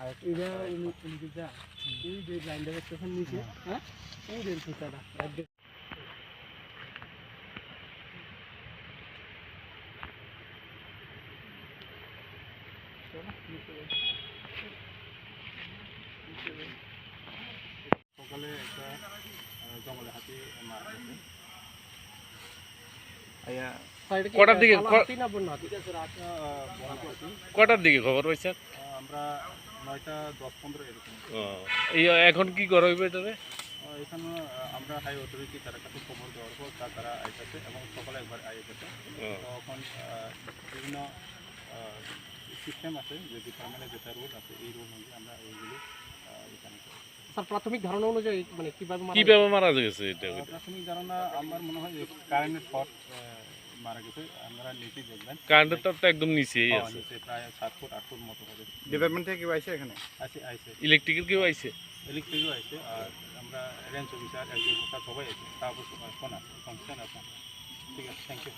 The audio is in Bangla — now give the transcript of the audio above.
আর এটা উনি উনি যা এই যে লাইনটা দেখতেছেন নিচে হ্যাঁ? এই যে সুতাটা সকালে একটা জঙ্গলে হাতি মারা গেছে। কটার দিকে? কটার দিকে খবর পাইছেন? আমরা নয়টা দশ পনেরো এরকম। এই এখন কি করা হইবে এখানে আমরা হাই অথরিটি তার কাছে খবর দেওয়ার পর তারা আইতেছে এবং সকালে একবার আইতেছে। তখন বিভিন্ন সিস্টেম আছে যে যেটা আছে এই অনুযায়ী আমরা এইগুলি আহ, এখানে স্যার প্রাথমিক ধারণা অনুযায়ী মানে কীভাবে মারা কীভাবে মারা গেছে এটা? প্রাথমিক ধারণা আমার মনে হয় যে কারেন্টের শর্ট মারা গেছে আপনারা নিচেই দেখবেন কারেন্টের তার তো একদম নিচেই হ্যাঁ, আছে নিচে প্রায় সাত ফুট আট ফুট মতো হবে ডিপার্টমেন্ট থেকে কেউ আইছে এখানে আছে আইসে ইলেকট্রিকের কেউ আইছে ইলেকট্রিকও আছে আর আমরা রেঞ্জ অফিসার একজন অফিসার সবাই আছে তারপর ফোন আছে ফাংশন আছে ঠিক আছে থ্যাংক ইউ